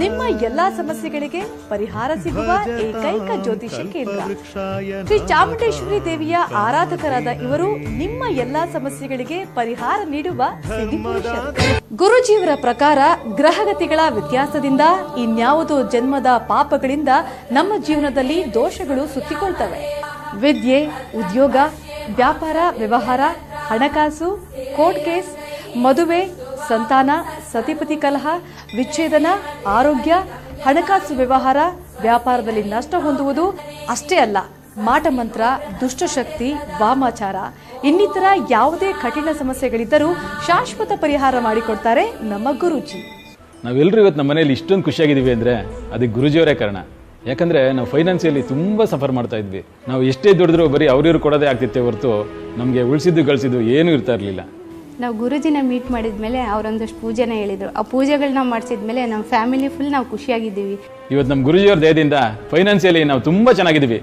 ನಿಮ್ಮ ಎಲ್ಲಾ ಸಮಸ್ಯೆಗಳಿಗೆ ಪರಿಹಾರ ಸಿಗುವ ಏಕೈಕ ಜ್ಯೋತಿಷ ಕೇಂದ್ರ ಶ್ರೀ ಚಾಮುಂಡೇಶ್ವರಿ ದೇವಿಯ ಆರಾಧಕರಾದ ಇವರು ನಿಮ್ಮ ಎಲ್ಲಾ ಸಮಸ್ಯೆಗಳಿಗೆ ಪರಿಹಾರ ನೀಡುವ ಗುರುಜೀವರ ಪ್ರಕಾರ ಗ್ರಹಗತಿಗಳ ವ್ಯತ್ಯಾಸದಿಂದ, ಇನ್ಯಾವುದೋ ಜನ್ಮದ ಪಾಪಗಳಿಂದ ನಮ್ಮ ಜೀವನದಲ್ಲಿ ದೋಷಗಳು ಸುತ್ತಿಕೊಳ್ತವೆ. ವಿದ್ಯೆ, ಉದ್ಯೋಗ, ವ್ಯಾಪಾರ, ವ್ಯವಹಾರ, ಹಣಕಾಸು, ಕೋರ್ಟ್ ಕೇಸ್, ಮದುವೆ, ಸಂತಾನ ಸತಿಪತಿ ಕಲಹ, ವಿಚ್ಛೇದನ, ಆರೋಗ್ಯ, ಹಣಕಾಸು ವ್ಯವಹಾರ, ವ್ಯಾಪಾರದಲ್ಲಿ ನಷ್ಟ ಹೊಂದುವುದು ಅಷ್ಟೇ ಅಲ್ಲ ಮಾಟಮಂತ್ರ ದುಷ್ಟಶಕ್ತಿ ವಾಮಾಚಾರ. ಇನ್ನಿತರ ಯಾವುದೇ ಕಠಿಣ ಸಮಸ್ಯೆಗಳಿದ್ದರೂ ಶಾಶ್ವತ ಪರಿಹಾರ ಮಾಡಿಕೊಡ್ತಾರೆ ನಮ್ಮ ಗುರುಜಿ. ನಾವೆಲ್ಲರೂ ಇವತ್ತು ನಮ್ಮ ಮನೆಯಲ್ಲಿ ಇಷ್ಟೊಂದು ಖುಷಿಯಾಗಿದ್ದೀವಿ ಅಂದರೆ ಅದಕ್ಕೆ ಗುರುಜಿಯವರೇ ಕಾರಣ. ಯಾಕಂದರೆ ನಾವು ಫೈನಾನ್ಸಿಯಲ್ಲಿ ತುಂಬ ಸಫರ್ ಮಾಡ್ತಾ ಇದ್ವಿ. ನಾವು ಎಷ್ಟೇ ದುಡಿದ್ರೂ ಬರೀ ಅವ್ರಿವ್ರು ಕೊಡೋದೇ ಆಗ್ತಿತ್ತೆ ಹೊರತು ನಮಗೆ ಉಳಿಸಿದ್ದು, ಗಳಿಸಿದ್ದು ಏನೂ ಇರ್ತಾ ಇರಲಿಲ್ಲ. ನಾವು ಗುರುಜಿನ ಮೀಟ್ ಮಾಡಿದ ಮೇಲೆ ಅವರೊಂದಷ್ಟು ಪೂಜೆನ ಹೇಳಿದರು. ಆ ಪೂಜೆಗಳನ್ನ ಮಾಡಿಸಿದ್ಮೇಲೆ ನಮ್ಮ ಫ್ಯಾಮಿಲಿ ಫುಲ್ ನಾವು ಖುಷಿಯಾಗಿದ್ದೀವಿ. ಇವತ್ತು ನಮ್ಮ ಗುರುಜಿಯವ್ರ ದಯದಿಂದ ಫೈನಾನ್ಸಿಯಲಿ ನಾವು ತುಂಬ ಚೆನ್ನಾಗಿದ್ದೀವಿ.